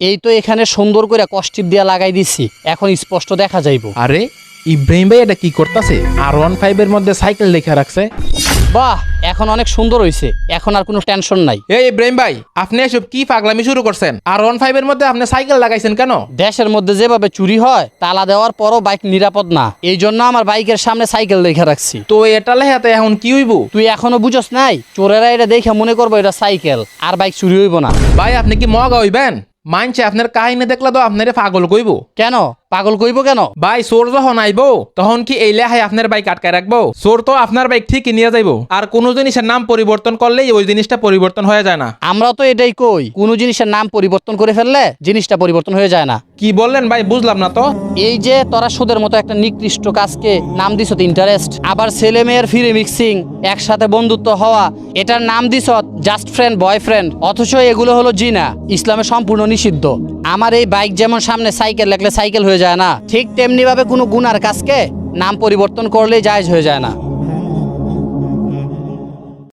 এই তো এখানে সুন্দর করে কষ্টিপ দিয়া লাগাই দিছি। এখন স্পষ্ট দেখা যাইবো। আরে ইব্রাহিম ভাই এটা কি করতেছে? আর ওয়ান ফাইভ এর মধ্যে সাইকেল লেখা রাখছে। বাহ এখন অনেক সুন্দর হইছে। এখন আর কোনো টেনশন নাই। এই ইব্রাহিম ভাই আপনি এসব কি পাগলামি শুরু করছেন? আর ওয়ান ফাইভ এর মধ্যে আপনি সাইকেল লাগাইছেন কেন? দেশের মধ্যে যেভাবে চুরি হয় তালা দেওয়ার পরও বাইক নিরাপদ না। এই জন্য আমার বাইকের সামনে সাইকেল রেখে রাখছি। তো এটা লেখাতে এখন কি হইব? তুই এখনও বুঝস নাই? চোরেরা এটা দেখে মনে করব এটা সাইকেল আর বাইক চুরি হইব না। ভাই আপনি কি মগা হইবেন? মানছে আপনার কাহিনী দেখলে তো আপনারে পাগল কইব। কেন? পাগল কইব কেন? ভাই চোর যখন আইবো তখন কি এই লেহাই আপনার বাইক আটকায় রাখব? চোর তো আপনার বাইক ঠিকই নিয়ে যাইবো। আর কোনো জিনিসের নাম পরিবর্তন করলেই ওই জিনিসটা পরিবর্তন হয়ে যায় না। আমরা তো এটাই কই কোনো জিনিসের নাম পরিবর্তন করে ফেললে জিনিসটা পরিবর্তন হয়ে যায় না। কি বললেন ভাই বুঝলাম না তো। এই যে তোরা সুদের মতো একটা নিকৃষ্ট কাজকে নাম দিছ ইন্টারেস্ট আবার ছেলে মেয়ের ফ্রি মিক্সিং একসাথে বন্ধুত্ব হওয়া এটার নাম দিছ জাস্ট ফ্রেন্ড বয়ফ্রেন্ড অথচ এগুলো হলো জিনা ইসলামে সম্পূর্ণ নিষিদ্ধ। আমার এই বাইক যেমন সামনে সাইকেল লাগলে সাইকেল হয়ে যায় না, ঠিক তেমনিভাবে কোনো গুনার কাজকে নাম পরিবর্তন করলেই জায়জ হয়ে যায় না।